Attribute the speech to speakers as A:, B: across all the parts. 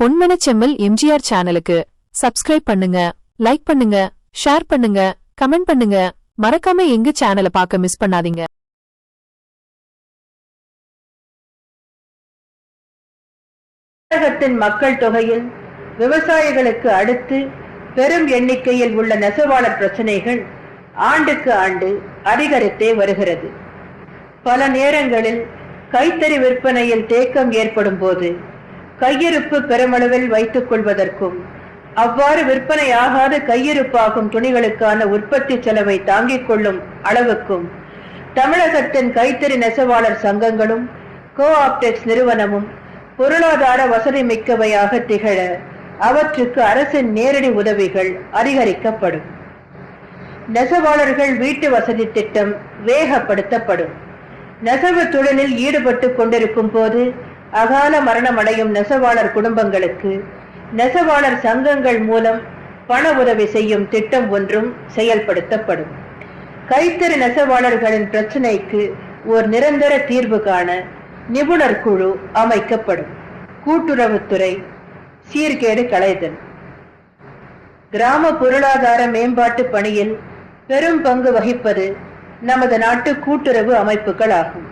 A: பொன்மனச்செம்மல் எம்ஜிஆர் சேனலுக்கு சப்ஸ்கிரைப் பண்ணுங்க லைக் பண்ணுங்க ஷேர் பண்ணுங்க கமெண்ட் பண்ணுங்க. மறக்காம எங்க சேனலை பார்க்க மிஸ் பண்ணாதீங்க.
B: தமிழகத்தின் மக்கள் தொகையில் விவசாயிகளுக்கு அடுத்து பெரும் எண்ணிக்கையில் உள்ள நெசவாளர் பிரச்சனைகள் ஆண்டுக்கு ஆண்டு அதிகரித்தே வருகிறது. பல நேரங்களில் கைத்தறி விற்பனையில் தேக்கம் ஏற்படும் போது கையிருப்பு பெருமளவில் வைத்துக் கொள்வதற்கும் அவ்வாறு விற்பனையாகாத கையிருப்பாகும் துணிகளுக்கான உற்பத்தி செலவை தாங்கிக் கொள்ளும் அளவுக்கும் தமிழகத்தின் கைத்தறி நெசவாளர் சங்கங்களும் கோ ஆப்டெக்ஸ் நிறுவனமும் பொருளாதார வசதி மிக்கவையாக திகழ அவற்றுக்கு அரசின் நேரடி உதவிகள் அதிகரிக்கப்படும். நெசவாளர்கள் வீட்டு வசதி திட்டம் வேகப்படுத்தப்படும். நெசவு தொழிலில் ஈடுபட்டு கொண்டிருக்கும் போது அகால மரணமடையும் நெசவாளர் குடும்பங்களுக்கு நெசவாளர் சங்கங்கள் மூலம் பண உதவி செய்யும் திட்டம் ஒன்றும் செயல்படுத்தப்படும். கைத்தறி நெசவாளர்களின் பிரச்சினைக்கு ஒரு நிரந்தர தீர்வு காண நிபுணர் குழு அமைக்கப்படும். கூட்டுறவுத்துறை சீர்கேடு களைதல் கிராம பொருளாதார மேம்பாட்டு பணியில் பெரும் பங்கு வகிப்பது நமது நாட்டு கூட்டுறவு அமைப்புகள் ஆகும்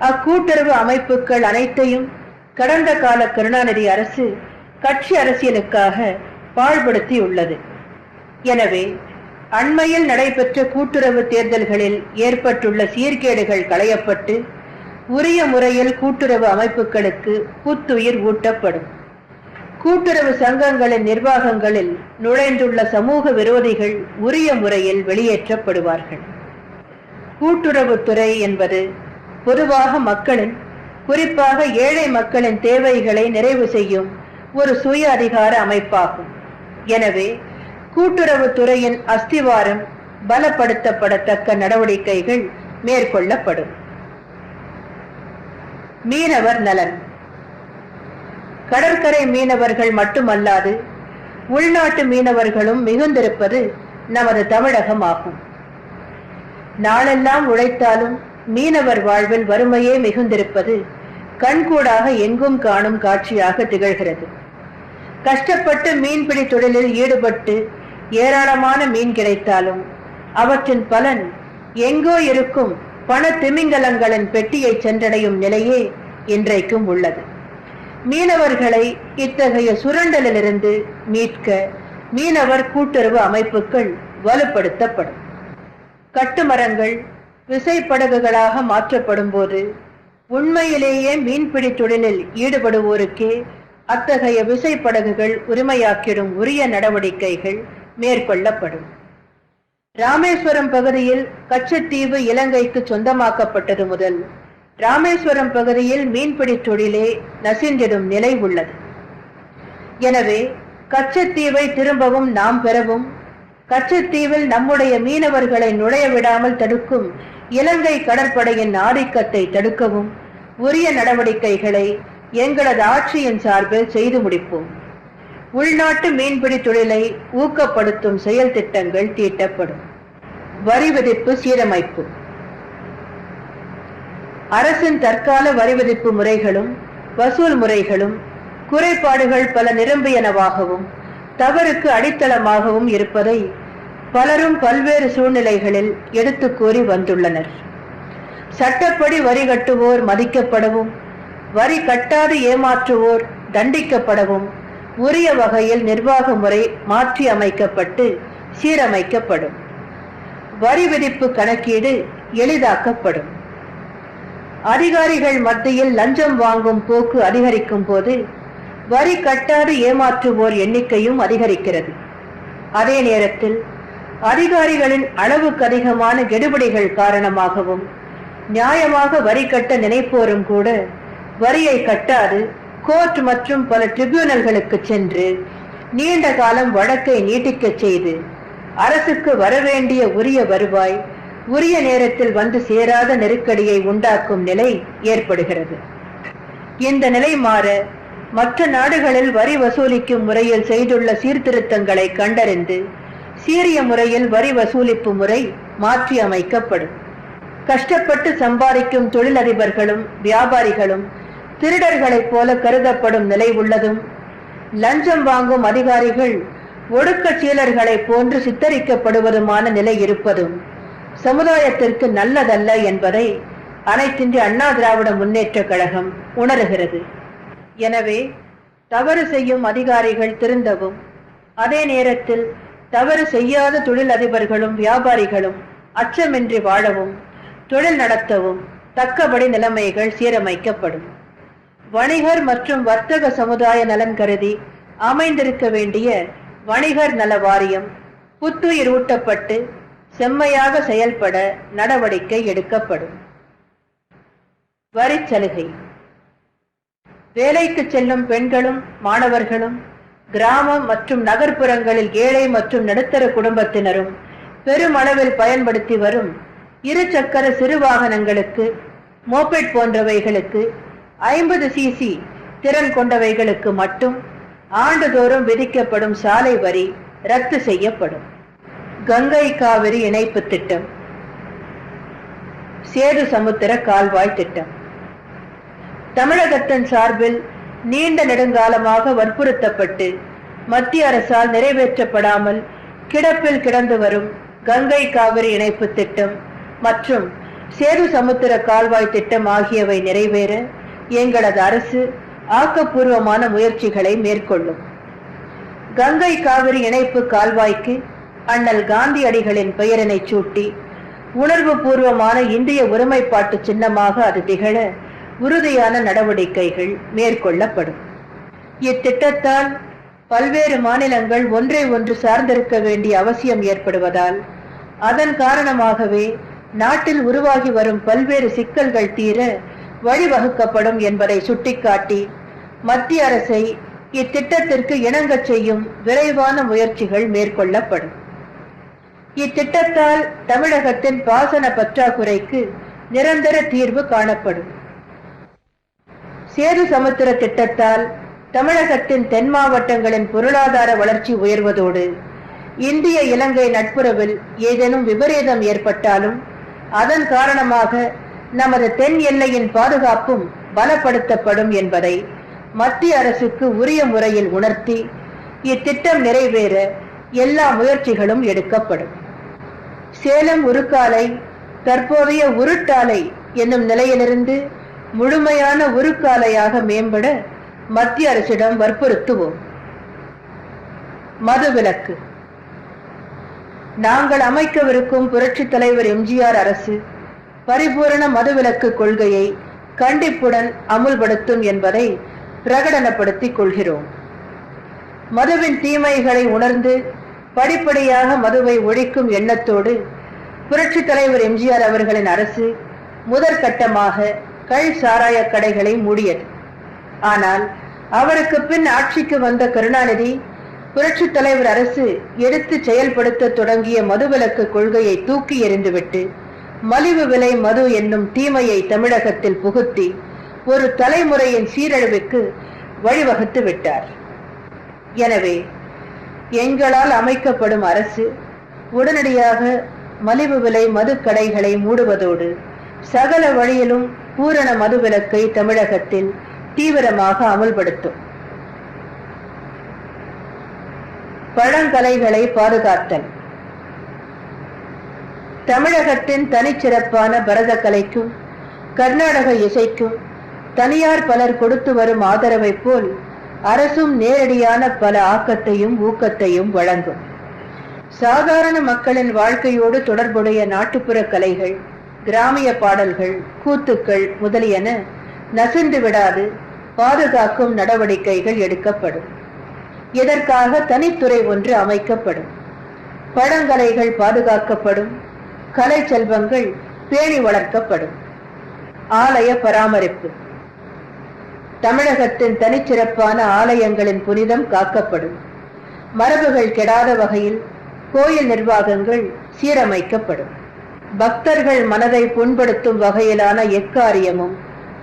B: அக்கூட்டுறவு அமைப்புகள் அனைத்தையும் கடந்த கால கருணாநிதி அரசு கட்சி அரசியலுக்காக பாழ்படுத்தியுள்ளது. எனவே அண்மையில் நடைபெற்ற கூட்டுறவு தேர்தல்களில் ஏற்பட்டுள்ள சீர்கேடுகள் களையப்பட்டு உரிய முறையில் கூட்டுறவு அமைப்புகளுக்கு புத்துயிர் ஊட்டப்படும். கூட்டுறவு சங்கங்களின் நிர்வாகங்களில் நுழைந்துள்ள சமூக விரோதிகள் உரிய முறையில் வெளியேற்றப்படுவார்கள். கூட்டுறவுத்துறை என்பது பொதுவாக மக்களின் குறிப்பாக ஏழை மக்களின் தேவைகளை நிறைவு செய்யும் ஒரு சுய அதிகார அமைப்பாகும். எனவே கூட்டுறவுத்துறையின் அஸ்திவாரம் பலப்படுத்தப்படத்தக்க நடவடிக்கைகள் மேற்கொள்ளப்படும். மீனவர் நலன். கடற்கரை மீனவர்கள் மட்டுமல்லாது உள்நாட்டு மீனவர்களும் மிகுந்திருப்பது நமது தமிழகம் ஆகும் நாளெல்லாம் உழைத்தாலும் மீனவர் வாழ்வில் வறுமையே மிகுந்திருப்பது கண்கூடாக எங்கும் காணும் காட்சியாக திகழ்கிறது. கஷ்டப்பட்டு மீன்பிடி தொழிலில் ஈடுபட்டு ஏராளமான மீன் கிடைத்தாலும் அவற்றின் பலன் எங்கோ இருக்கும் பண திமிங்கலங்களின் பெட்டியை சென்றடையும் நிலையே இன்றைக்கும் உள்ளது. மீனவர்களை இத்தகைய சுரண்டலிலிருந்து மீட்க மீனவர் கூட்டுறவு அமைப்புகள் வலுப்படுத்தப்படும். கட்டுமரங்கள் விசைப்படகுகளாக மாற்றப்படும் போது உண்மையிலேயே மீன்பிடி தொழிலில் ஈடுபடுவோருக்கே அத்தகைய விசைப்படகுகள் உரிமையாக்கிடும் உரிய நடவடிக்கைகள் மேற்கொள்ளப்படும். ராமேஸ்வரம் பகுதியில் கச்சத்தீவு இலங்கைக்கு சொந்தமாக்கப்பட்டது முதல் ராமேஸ்வரம் பகுதியில் மீன்பிடி தொழிலே நசிந்திடும் நிலை உள்ளது. எனவே கச்சத்தீவை திரும்பவும் நாம் பெறவும் கச்சத்தீவில் நம்முடைய மீனவர்களை நுழைய விடாமல் தடுக்கும் இலங்கை கடற்படையின் ஆதிக்கத்தை தடுக்கவும் உரிய நடவடிக்கைகளை எங்களது ஆட்சியின் சார்பில் செய்து முடிப்போம். உள்நாட்டு மீன்பிடி தொழிலை ஊக்கப்படுத்தும் செயல் திட்டங்கள் தீட்டப்படும். வரி விதிப்பு சீரமைப்பு. அரசின் தற்கால வரி விதிப்பு முறைகளும் வசூல் முறைகளும் குறைபாடுகள் பல நிரம்பியனவாகவும் தவறுக்கு அடித்தளமாகவும் இருப்பதை பலரும் பல்வேறு சூழ்நிலைகளில் எடுத்து கூறி வந்துள்ளனர். சட்டப்படி வரி கட்டுவோர் மதிக்கப்படவும் வரி கட்டாது ஏமாற்றுவோர் தண்டிக்கப்படவும் உரிய வகையில் நிர்வாக முறை மாற்றி அமைக்கப்பட்டு சீரமைக்கப்படும். வரி விதிப்பு கணக்கீடு எளிதாக்கப்படும். அதிகாரிகள் மத்தியில் லஞ்சம் வாங்கும் போக்கு அதிகரிக்கும் போது வரி கட்டாது ஏமாற்றுவோர் எண்ணிக்கையும் அதிகரிக்கிறது. அதே நேரத்தில் அதிகாரிகளின் அளவுக்கு அதிகமான கெடுபிடிகள் காரணமாகவும் நியாயமாக வரி கட்ட நினைப்போரும் கூட வரியை கட்டாது கோர்ட் மற்றும் பல ட்ரிபியூனல்களுக்கு சென்று நீண்ட காலம் வழக்கை நீட்டிக்க செய்து அரசுக்கு வரவேண்டிய உரிய வருவாய் உரிய நேரத்தில் வந்து சேராத நெருக்கடியை உண்டாக்கும் நிலை ஏற்படுகிறது. இந்த நிலை மாற மற்ற நாடுகளில் வரி வசூலிக்கும் முறையில் செய்துள்ள சீர்திருத்தங்களை கண்டறிந்து சீரிய முறையில் வரி வசூலிப்பு முறை மாற்றி அமைக்கப்படும் கஷ்டப்பட்டு சம்பாதிக்கும் தொழிலதிபர்களும் வியாபாரிகளும் திருடர்களைப் போல கருதப்படும் நிலை உள்ளதும் லஞ்சம் வாங்கும் அதிகாரிகள் ஒடுக்கச் சீலர்களைப் போன்று சித்தரிக்கப்படுவதுமான நிலை இருப்பதும் சமுதாயத்திற்கு நல்லதல்ல என்பதை அனைத்திந்திய அண்ணா திராவிட முன்னேற்றக் கழகம் உணர்கிறது. எனவே தவறு செய்யும் அதிகாரிகள் திருந்தவும் அதே நேரத்தில் தவறு செய்யாத தொழிலதிபர்களும் வியாபாரிகளும் அச்சமின்றி வாழவும் தொழில் நடத்தவும் தக்கபடி நிலைமைகள் சீரமைக்கப்படும். வணிகர் மற்றும் வர்த்தக சமுதாய நலன் கருதி அமைந்திருக்க வேண்டிய வணிகர் நல வாரியம் புத்துயிர் ஊட்டப்பட்டு செம்மையாக செயல்பட நடவடிக்கை எடுக்கப்படும். வரிச் சலுகை வேலைக்கு செல்லும் பெண்களும் மாணவர்களும் கிராமம் மற்றும் நகர்ப்புறங்களில் ஏழை மற்றும் நடுத்தர குடும்பத்தினரும் பெருமளவில் பயன்படுத்தி வரும் இரு சக்கர சிறு வாகனங்களுக்கு மோபெட் போன்றவைகளுக்கு ஐம்பது சிசி திறன் கொண்டவைகளுக்கு மட்டும் ஆண்டுதோறும் விதிக்கப்படும் சாலை வரி ரத்து செய்யப்படும். கங்கை காவிரி இணைப்பு திட்டம். சேது சமுத்திர கால்வாய் திட்டம். தமிழகத்தின் சார்பில் நீண்ட நெடுங்காலமாக வற்புறுத்தப்பட்டு மத்திய அரசால் நிறைவேற்றப்படாமல் கிடப்பில் கிடந்து வரும் கங்கை காவிரி இணைப்பு திட்டம் மற்றும் சேது சமுத்திர கால்வாய் திட்டம் ஆகியவை நிறைவேற எங்களது அரசு ஆக்கப்பூர்வமான முயற்சிகளை மேற்கொள்ளும். கங்கை காவிரி இணைப்பு கால்வாய்க்கு அண்ணல் காந்தியடிகளின் பெயரினை சூட்டி உணர்வு பூர்வமான இந்திய ஒருமைப்பாட்டு சின்னமாக அது திகழ உறுதியான நடவடிக்கைகள் மேற்கொள்ளப்படும். இத்திட்டத்தால் பல்வேறு மாநிலங்கள் ஒன்றை ஒன்று சார்ந்திருக்க வேண்டிய அவசியம் ஏற்படுவதால் அதன் காரணமாகவே நாட்டில் உருவாகி வரும் பல்வேறு சிக்கல்கள் தீர வழிவகுக்கப்படும் என்பதை சுட்டிக்காட்டி மத்திய அரசை இத்திட்டத்திற்கு இணங்கச் செய்யும் விரைவான முயற்சிகள் மேற்கொள்ளப்படும். இத்திட்டத்தால் தமிழகத்தின் பாசன பற்றாக்குறைக்கு நிரந்தர தீர்வு காணப்படும். சேது சமுத்திர திட்டத்தால் தமிழகத்தின் தென் மாவட்டங்களின் பொருளாதார வளர்ச்சி உயர்வதோடு இந்திய இலங்கை நட்புறவில் ஏதேனும் விபரீதம் ஏற்பட்டாலும் அதன் காரணமாக நமது தென் எல்லையின் பாதுகாப்பும் பலப்படுத்தப்படும் என்பதை மத்திய அரசுக்கு உரிய முறையில் உணர்த்தி இத்திட்டம் நிறைவேற எல்லா முயற்சிகளும் எடுக்கப்படும். சேலம் உருக்காலை தற்போதைய உருட்டாலை என்னும் நிலையிலிருந்து முழுமையான உருக்காலையாக மேம்பட மத்திய அரசிடம் வற்புறுத்துவோம். மதுவிலக்கு. நாங்கள் அமைக்கவிருக்கும் புரட்சித் தலைவர் எம்ஜிஆர் அரசு பரிபூரண மதுவிலக்கு கொள்கையை கண்டிப்புடன் அமுல்படுத்தும் என்பதை பிரகடனப்படுத்திக் கொள்கிறோம். மதுவின் தீமைகளை உணர்ந்து படிப்படியாக மதுவை ஒழிக்கும் எண்ணத்தோடு புரட்சி தலைவர் எம்ஜிஆர் அவர்களின் அரசு முதற்கட்டமாக கள் சாராய கடைகளை மூடியது. ஆனால் அவருக்கு பின் ஆட்சிக்கு வந்த கருணாநிதி புரட்சித் தலைவர் அரசு எடுத்து செயல்படுத்த தொடங்கிய மதுவிலக்கு கொள்கையை தூக்கி எறிந்துவிட்டு மலிவு விலை மது என்னும் தீமையை தமிழகத்தில் புகுத்தி ஒரு தலைமுறையின் சீரழிவுக்கு வழிவகுத்து விட்டார். எனவே எங்களால் அமைக்கப்படும் அரசு உடனடியாக மலிவு விலை மது கடைகளை மூடுவதோடு சகல வழியிலும் பூரண மதுவிலக்கை தமிழகத்தில் தீவிரமாக அமல்படுத்தும். பழங்கலைகளை பாதுகாத்தல். தமிழகத்தின் தனிச்சிறப்பான பரத கலைக்கும் கர்நாடக இசைக்கும் தனியார் பலர் கொடுத்து வரும் ஆதரவைப் போல் அரசும் நேரடியான பல ஆக்கத்தையும் ஊக்கத்தையும் வழங்கும். சாதாரண மக்களின் வாழ்க்கையோடு தொடர்புடைய நாட்டுப்புற கலைகள் கிராமிய பாடல்கள் கூத்துக்கள் முதலியன நசிந்து விடாது பாதுகாக்கும் நடவடிக்கைகள் எடுக்கப்படும். இதற்காக தனித்துறை ஒன்று அமைக்கப்படும்? பழங்கலைகள் பாதுகாக்கப்படும் கலை செல்வங்கள் பேணி வளர்க்கப்படும். ஆலய பராமரிப்பு. தமிழகத்தின் தனிச்சிறப்பான ஆலயங்களின் புனிதம் காக்கப்படும். மரபுகள் கெடாத வகையில் கோயில் நிர்வாகங்கள் சீரமைக்கப்படும். பக்தர்கள் மனதை புண்படுத்தும் வகையிலான எக்காரியமும்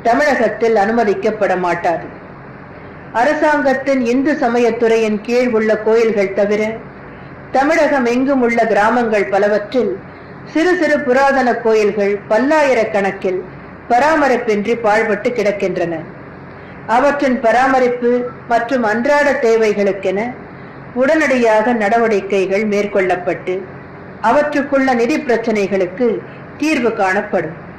B: தமிழகத்தில் அனுமதிக்கப்பட மாட்டாது. அரசாங்கத்தின் இந்து சமயத்துறையின் கீழ் உள்ள கோயில்கள் தவிர தமிழகம் எங்கும் உள்ள கிராமங்கள் பலவற்றில் சிறு சிறு புராதன கோயில்கள் பல்லாயிரக்கணக்கில் பராமரிப்பின்றி பாழ்பட்டு கிடக்கின்றன. அவற்றின் பராமரிப்பு மற்றும் அன்றாட தேவைகளுக்கென உடனடியாக நடவடிக்கைகள் மேற்கொள்ளப்பட்டு அவற்றுக்குள்ள நிதி பிரச்சனைகளுக்கு தீர்வு காணப்படும்.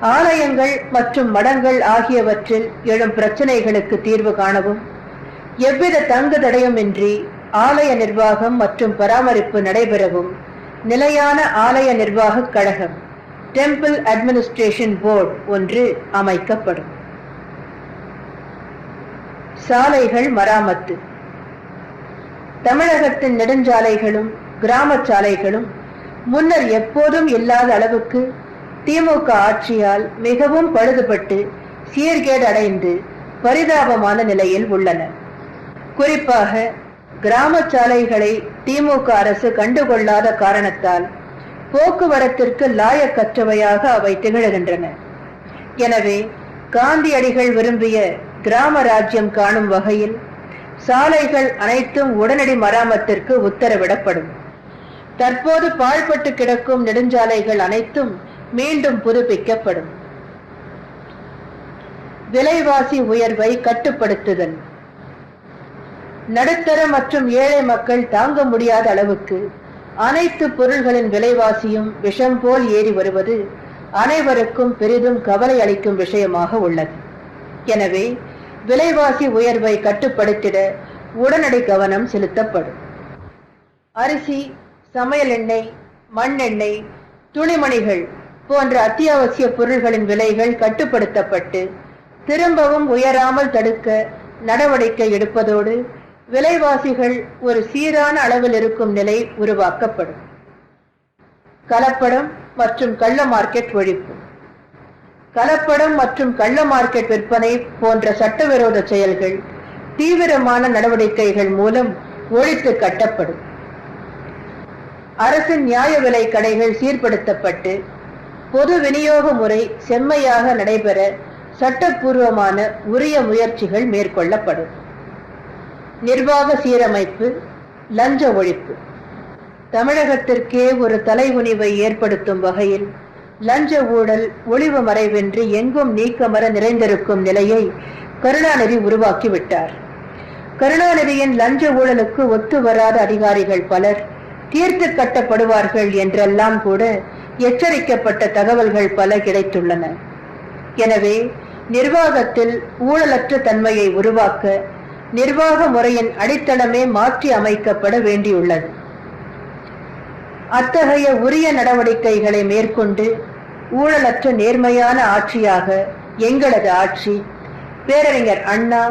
B: ஆலயங்கள் மற்றும் மடங்கள் ஆகியவற்றில் எழும் பிரச்சனைகளுக்கு தீர்வு காணவும். எவ்வித தங்கு தடையுமின்றி ஆலய நிர்வாகம் மற்றும் பராமரிப்பு நடைபெறவும் நிலையான ஆலய நிர்வாகக் கழகம் டெம்பிள் அட்மினிஸ்ட்ரேஷன் போர்டு ஒன்று அமைக்கப்படும். சாலைகள் மராமத்து. தமிழகத்தின் நெடுஞ்சாலைகளும் கிராம சாலைகளும் முன்னர் எப்போதும் இல்லாத அளவுக்கு திமுக ஆட்சியால் மிகவும் பழுதுபட்டு சீர்கேடு அடைந்து பரிதாபமான நிலையில் உள்ளன. குறிப்பாக கிராம சாலைகளை திமுக அரசு கண்டுகொள்ளாத காரணத்தால் போக்குவரத்திற்கு லாயக்கற்றவையாக அவை திகழ்கின்றன. எனவே காந்தியடிகள் விரும்பிய கிராம ராஜ்யம் காணும் வகையில் சாலைகள் அனைத்தும் உடனடி மராமத்திற்கு உத்தரவிடப்படும். தற்போது பாழ்பட்டு கிடக்கும் நெடுஞ்சாலைகள் அனைத்தும் மீண்டும் புதுப்பிக்கப்படும். விலைவாசி உயர்வை கட்டுப்படுத்துதல். நடுத்தர மற்றும் ஏழை மக்கள் தாங்க முடியாத அளவுக்கு அனைத்து பொருள்களின் விலைவாசியும் விஷம் போல் ஏறி வருவது அனைவருக்கும் பெரிதும் கவலை அளிக்கும் விஷயமாக உள்ளது. எனவே விலைவாசி உயர்வை கட்டுப்படுத்திட உடனடி கவனம் செலுத்தப்படும். அரிசி சமையல் எண்ணெய் மண்ணெண்ணெய் துணிமணிகள் போன்ற அத்தியாவசிய பொருள்களின் விலைகள் கட்டுப்படுத்தப்பட்டு திரும்பவும் உயராமல் தடுக்க நடவடிக்கை எடுப்பதோடு விலைவாசிகள் ஒரு சீரான அளவில் இருக்கும் நிலை உருவாக்கப்படும். கலப்படம் மற்றும் கள்ள மார்க்கெட் ஒழிப்பு. கலப்படம் மற்றும் கள்ள மார்க்கெட் விற்பனை போன்ற சட்டவிரோத செயல்கள் தீவிரமான நடவடிக்கைகள் மூலம் ஒழித்து கட்டப்படும். அரசின் நியாய விலை கடைகள் சீர்படுத்தப்பட்டு பொது விநியோக முறை செம்மையாக நடைபெற சட்டப்பூர்வமான உரிய முயற்சிகள் மேற்கொள்ளப்படும். நிர்வாக சீரமைப்பு லஞ்ச ஒழிப்பு. தமிழகத்திற்கே ஒரு தலைகுனிவை ஏற்படுத்தும் வகையில் லஞ்ச ஊழல் ஒளிவு மறைவின்றி எங்கும் நீக்கமர நிறைந்திருக்கும் நிலையை கருணாநிதி உருவாக்கிவிட்டார். கருணாநிதியின் லஞ்ச ஊழலுக்கு ஒத்து வராத அதிகாரிகள் பலர் தீர்த்து கட்டப்படுவார்கள் என்றெல்லாம் கூட எச்சரிக்கப்பட்ட தகவல்கள் பல கிடைத்துள்ளன. எனவே நிர்வாகத்தில் ஊழலற்ற தன்மையை உருவாக்க நிர்வாக முறையின் அடித்தளமே மாற்றி அமைக்கப்பட வேண்டியுள்ளது. அத்தகைய உரிய நடவடிக்கைகளை மேற்கொண்டு ஊழலற்ற நேர்மையான ஆட்சியாக எங்களது ஆட்சி பேரறிஞர் அண்ணா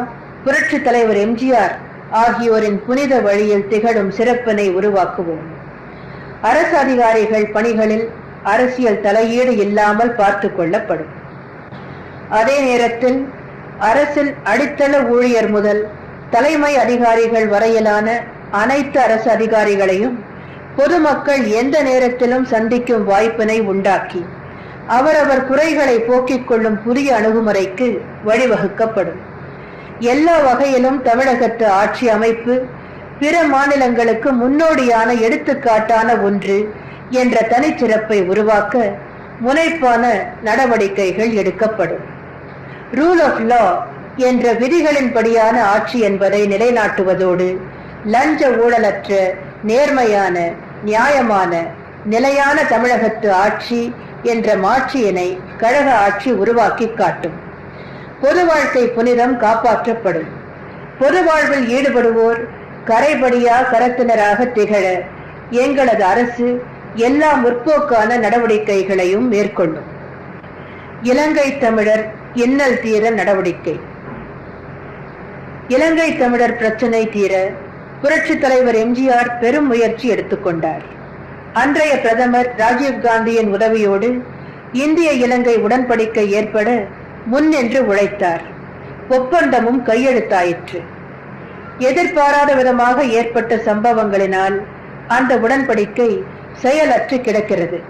B: புரட்சி தலைவர் எம்ஜிஆர் ஆகியோரின் புனித வழியில் திகழும் சிறப்பினை உருவாக்குவோம். அரசு அதிகாரிகள் பணிகளில் அரசியல் தலையீடு இல்லாமல் பார்த்து கொள்ளப்படும். அதே நேரத்தில் அரசில் அடித்தள ஊழியர் முதல் தலைமை அதிகாரிகள் வரையிலான அனைத்து அரசு அதிகாரிகளையும் பொதுமக்கள் எந்த நேரத்திலும் சந்திக்கும் வாய்ப்பினை உண்டாக்கி அவரவர் குறைகளை போக்கிக் கொள்ளும் புதிய அணுகுமுறைக்கு வழிவகுக்கப்படும். எல்லா வகையிலும் தமிழகத்து ஆட்சி அமைப்பு பிற மாநிலங்களுக்கு முன்னோடியான எடுத்துக்காட்டான ஒன்று என்ற தனிச்சிறப்பை உருவாக்க முனைப்பான நடவடிக்கைகள் எடுக்கப்படும். ரூல் ஆஃப் லா என்ற விதிகளின்படியான ஆட்சி என்பதை நிலைநாட்டுவதோடு லஞ்ச ஊழலற்ற நேர்மையான நியாயமான நிலையான தமிழகத்து ஆட்சி என்ற மாட்சியினை கழக ஆட்சி உருவாக்கி காட்டும். பொது வாழ்க்கை புனிதம் காப்பாற்றப்படும். பொது வாழ்வில் ஈடுபடுவோர் கரைபடியா கரத்தினராக திகழ எங்களது அரசு எல்லா முற்போக்கான நடவடிக்கைகளையும் மேற்கொள்ளும். இலங்கை தமிழர் இன்னல் தீர நடவடிக்கை. இலங்கை தமிழர் பிரச்சனை தீர புரட்சி தலைவர் எம்ஜிஆர் பெரும் முயற்சி எடுத்துக்கொண்டார் அன்றைய பிரதமர் ராஜீவ் காந்தியின் உதவியோடு இந்திய இலங்கை உடன்படிக்கை ஏற்பட முன்னின்று உழைத்தார். ஒப்பந்தமும் கையெழுத்தாயிற்று. எதிர்பாராத விதமாக ஏற்பட்ட சம்பவங்களினால் அந்த உடன்படிக்கை செயலற்று கிடக்கிறது.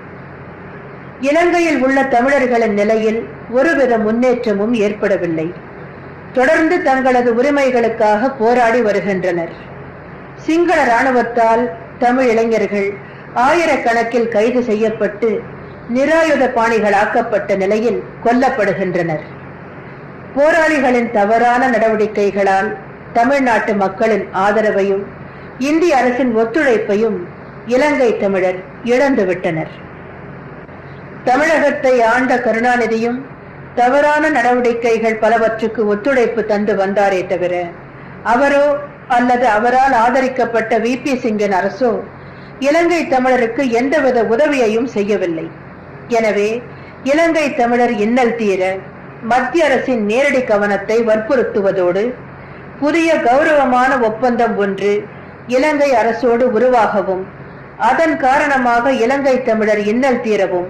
B: இலங்கையில் உள்ள தமிழர்களின் நிலையில் ஒருவித முன்னேற்றமும் ஏற்படவில்லை. தொடர்ந்து தங்களது உரிமைகளுக்காக போராடி வருகின்றனர். சிங்கள ராணுவத்தால் தமிழ் இளைஞர்கள் ஆயிரக்கணக்கில் கைது செய்யப்பட்டு நிராயுத பாணிகளாக்கப்பட்ட நிலையில் கொல்லப்படுகின்றனர். போராளிகளின் தவறான நடவடிக்கைகளால் தமிழ்நாட்டு மக்களின் ஆதரவையும் இந்திய அரசின் ஒத்துழைப்பையும் இலங்கை தமிழர் இழந்துவிட்டனர் தமிழகத்தை ஆண்ட கருணாநிதியும் தவறான நடவடிக்கைகள் பலவற்றுக்கு ஒத்துழைப்பு தந்து வந்தாரே தவிர அவரோ அல்லது அவரால் ஆதரிக்கப்பட்ட வி பி சிங்கின் அரசோ இலங்கை தமிழருக்கு எந்தவித உதவியையும் செய்யவில்லை. எனவே இலங்கை தமிழர் இன்னல் தீர மத்திய அரசின் நேரடி கவனத்தை வற்புறுத்துவதோடு புதிய கௌரவமான ஒப்பந்தம் ஒன்று இலங்கை அரசோடு உருவாகவும் அதன் காரணமாக இலங்கை தமிழர் இன்னல் தீரவும்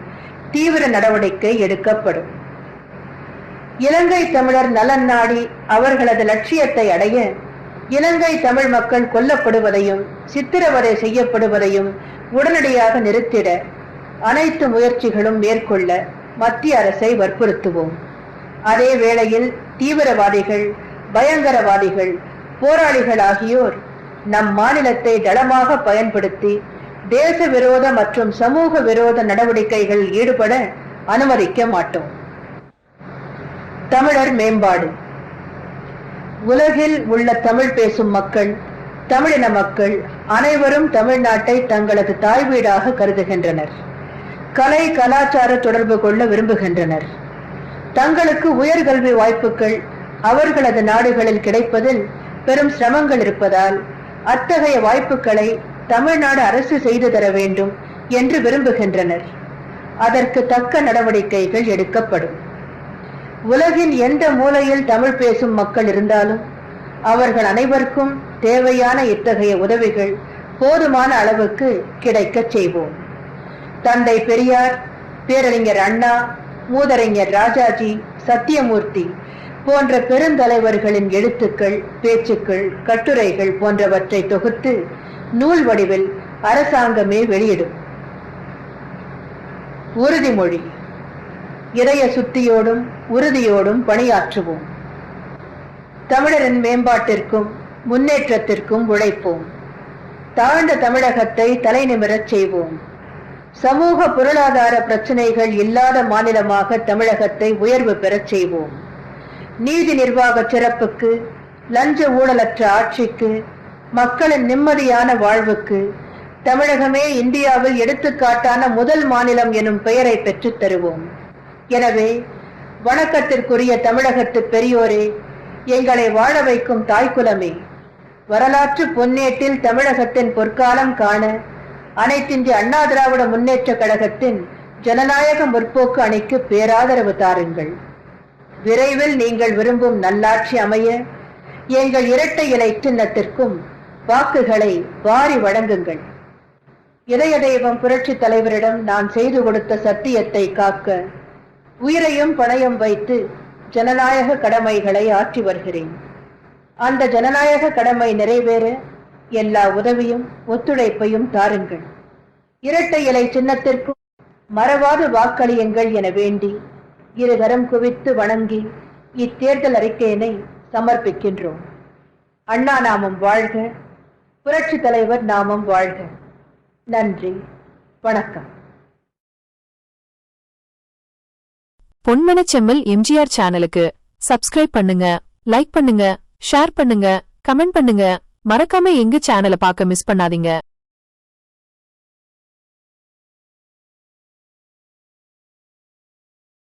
B: தீவிர நடவடிக்கை எடுக்கப்படும். இலங்கை தமிழர் நலன் நாடி அவர்களது லட்சியத்தை அடைய இலங்கை தமிழ் மக்கள் கொல்லப்படுவதையும் சித்திரவதை செய்யப்படுவதையும் உடனடியாக நிறுத்திட அனைத்து முயற்சிகளும் மேற்கொள்ள மத்திய அரசை வற்புறுத்துவோம். அதே வேளையில் தீவிரவாதிகள் பயங்கரவாதிகள் போராளிகள் ஆகியோர் நம் மாநிலத்தை தளமாக பயன்படுத்தி தேச விரோத மற்றும் சமூக விரோத நடவடிக்கைகளில் ஈடுபட அனுமதிக்க மாட்டோம். தமிழர் மேம்பாடு. உலகில் உள்ள தமிழ் பேசும் மக்கள் தமிழின மக்கள் அனைவரும் தமிழ்நாட்டை தங்களது தாய் வீடாக கருதுகின்றனர். கலை கலாச்சார தொடர்பு கொள்ள விரும்புகின்றனர். தங்களுக்கு உயர்கல்வி வாய்ப்புகள் அவர்களது நாடுகளில் கிடைப்பதில் பெரும் சிரமங்கள் இருப்பதால் அத்தகைய வாய்ப்புகளை தமிழ்நாடு அரசு செய்து தர வேண்டும் என்று விரும்புகின்றனர். அதற்கு தக்க நடவடிக்கைகள் எடுக்கப்படும். உலகின் எந்த மூலையில் தமிழ் பேசும் மக்கள் இருந்தாலும் அவர்கள் அனைவருக்கும் தேவையான இத்தகைய உதவிகள் போதுமான அளவுக்கு கிடைக்கச் செய்வோம். தந்தை பெரியார் பேரறிஞர் அண்ணா மூதறிஞர் ராஜாஜி சத்தியமூர்த்தி போன்ற பெருந்தலைவர்களின் எழுத்துக்கள் பேச்சுக்கள் கட்டுரைகள் போன்றவற்றை தொகுத்து நூல் வடிவில் அரசாங்கமே வெளியிடும். உறுதிமொழி. இதய சுத்தியோடும் உறுதியோடும் பணியாற்றுவோம். தமிழரின் மேம்பாட்டிற்கும் முன்னேற்றத்திற்கும் உழைப்போம். தாழ்ந்த தமிழகத்தை தலைநிமிரச் செய்வோம். சமூக பொருளாதார பிரச்சனைகள் இல்லாத மாநிலமாக தமிழகத்தை உயர்வு பெறச் செய்வோம். நீதி நிர்வாக சிறப்புக்கு லஞ்ச ஊழலற்ற ஆட்சிக்கு மக்களின் நிம்மதியான வாழ்வுக்கு தமிழகமே இந்தியாவில் எடுத்துக்காட்டான முதல் மாநிலம் எனும் பெயரை பெற்றுத் தருவோம். எனவே வணக்கத்திற்குரிய தமிழகத்து பெரியோரே எங்களை வாழ வைக்கும் தாய்க்குலமே வரலாற்று பொன்னேட்டில் தமிழகத்தின் பொற்காலம் காண அனைத்திந்திய அண்ணா திராவிட முன்னேற்ற கழகத்தின் ஜனநாயக முற்போக்கு அணிக்கு பேராதரவு தாருங்கள். விரைவில் நீங்கள் விரும்பும் நல்லாட்சி அமைய எங்கள் இரட்டை இலை சின்னத்திற்கும் வாக்குகளை வாரி வழங்குங்கள். இதய தெய்வம் புரட்சி தலைவரிடம் நான் செய்து கொடுத்த சத்தியத்தை காக்க உயிரையும் பணயம் வைத்து ஜனநாயக கடமைகளை ஆற்றி வருகிறேன். அந்த ஜனநாயக கடமை நிறைவேற எல்லா உதவியும் ஒத்துழைப்பையும் தாருங்கள். இரட்டை இலை சின்னத்திற்கும் மறவாது வாக்களியுங்கள் என வேண்டி இருகரம் குவித்து வணங்கி இத்தேர்தல் அறிக்கையினை சமர்ப்பிக்கின்றோம். அண்ணா நாமம் வாழ்க புரட்சி தலைவர் நாமம் வாழ்க. நன்றி வணக்கம்.
A: பொன்மனச்செம்மல் எம்ஜிஆர் சேனலுக்கு சப்ஸ்கிரைப் பண்ணுங்க லைக் பண்ணுங்க ஷேர் பண்ணுங்க கமெண்ட் பண்ணுங்க. மறக்காம எங்க சேனலை பார்க்க மிஸ் பண்ணாதீங்க.